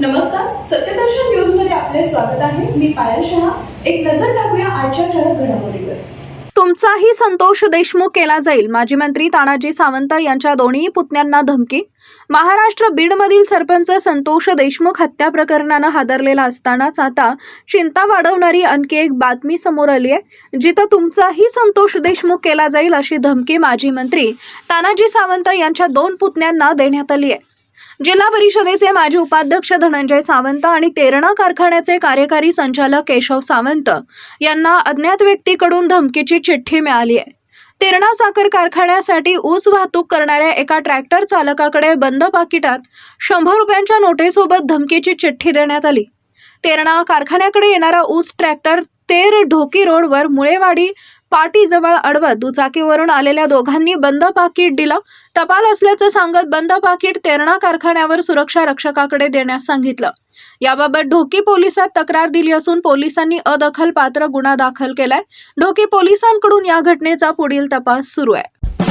नमस्कार सत्यदर्शन न्यूजमध्ये आपले स्वागत आहे. मी पायल शहा. एक नजर टाकूया आजच्या ठळक घडामोडीवर. तुमचाही संतोष देशमुख केला जाईल माजी मंत्री तानाजी सावंत यांच्या दोन्ही पुतण्यांना धमकी. महाराष्ट्र बीडमधील सरपंच संतोष देशमुख हत्या प्रकरणानं हादरलेला असतानाच आता चिंता वाढवणारी आणखी एक बातमी समोर आली आहे जिथं तुमचाही संतोष देशमुख केला जाईल अशी धमकी माजी मंत्री तानाजी सावंत यांच्या दोन पुतण्यांना देण्यात आली आहे जिल्हा परिषदेचे माजी उपाध्यक्ष धनंजय सावंत आणि तेरणा कारखान्याचे कार्यकारी संचालक केशव सावंत यांना अज्ञात व्यक्तीकडून धमकीची चिठ्ठी मिळाली आहे. तेरणा साखर कारखान्यासाठी ऊस वाहतूक करणाऱ्या एका ट्रॅक्टर चालकाकडे बंद पाकिटात शंभर रुपयांच्या नोटेसोबत धमकीची चिठ्ठी देण्यात आली. तेरणा कारखान्याकडे येणारा ऊस ट्रॅक्टर तेर ढोकी रोडवर मुळेवाडी पाटीजवळ अडवत दुचाकीवरून आलेल्या दोघांनी बंद पाकिट दिलं. टपाल असल्याचं सांगत बंद पाकिट तेरणा कारखान्यावर सुरक्षा रक्षकाकडे देण्यास सांगितलं. याबाबत ढोकी पोलिसात तक्रार दिली असून पोलिसांनी अदखल पात्र गुन्हा दाखल केलाय. ढोकी पोलिसांकडून या घटनेचा पुढील तपास सुरू आहे.